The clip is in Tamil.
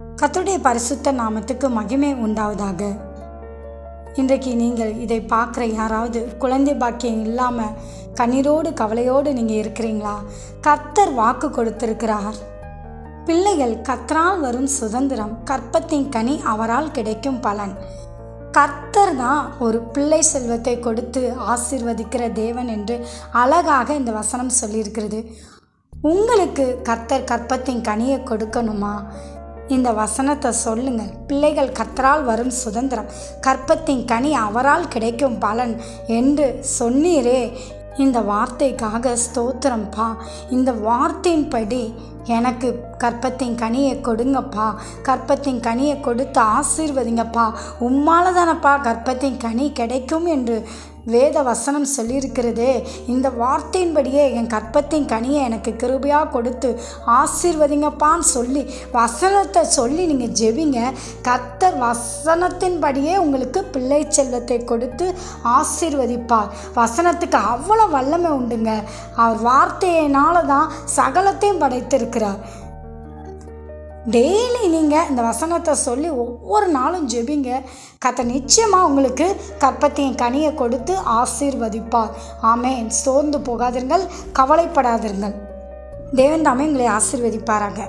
கத்துடைய பரிசுத்த நாமத்துக்கு மகிமை உண்டாவதாக. இன்றைக்கு நீங்கள் இதை பார்க்குற யாராவது குழந்தை பாக்கியம் இல்லாமல் கண்ணீரோடு கவலையோடு நீங்கள் இருக்கிறீங்களா? கர்த்தர் வாக்கு கொடுத்திருக்கிறார். பிள்ளைகள் கத்தரால் வரும் சுதந்திரம் கற்பத்தின் கனி அவரால் கிடைக்கும் பலன். கர்த்தர் தான் ஒரு பிள்ளை செல்வத்தை கொடுத்து ஆசீர்வதிக்கிற தேவன் என்று அழகாக இந்த வசனம் சொல்லியிருக்கிறது. உங்களுக்கு கர்த்தர் கற்பத்தின் கனியை கொடுக்கணுமா? இந்த வசனத்தை சொல்லுங்கள் பிள்ளைகள் கத்தரால் வரும் சுதந்திரம். கற்பத்தின் கனி அவரால் கிடைக்கும் பலன் என்று சொன்னீரே. இந்த வார்த்தைக்காக ஸ்தோத்திரம்ப்பா இந்த வார்த்தையின்படி எனக்கு கற்பத்தின் கனியை கொடுங்கப்பா. கற்பத்தின் கனியை கொடுத்து ஆசீர்வதிங்கப்பா. உம்மால தானப்பா கற்பத்தின் கனி கிடைக்கும் என்று வேத வசனம் சொல்லியிருக்கிறதே. இந்த வார்த்தையின்படியே என் கற்பத்தின் கனியை எனக்கு கிருபையாக கொடுத்து ஆசீர்வதிங்கப்பான்னு சொல்லி வசனத்தை சொல்லி நீங்கள் ஜெபிங்க. கர்த்தர் வசனத்தின்படியே உங்களுக்கு பிள்ளை செல்வத்தை கொடுத்து ஆசீர்வதிப்பார். வசனத்துக்கு அவ்வளோ வல்லமை உண்டுங்க. அவர் வார்த்தையினால தான் சகலத்தையும் படைத்திருக்கிறார். டெய்லி நீங்கள் இந்த வசனத்தை சொல்லி ஒவ்வொரு நாளும் ஜெபிங்க. கத்தை நிச்சயமாக உங்களுக்கு கற்பத்தையும் கனியை கொடுத்து ஆசீர்வதிப்பார். ஆமேன். சோர்ந்து போகாதிருங்கள் கவலைப்படாதிருங்கள். தேவன் தாமே உங்களை ஆசீர்வதிப்பாராங்க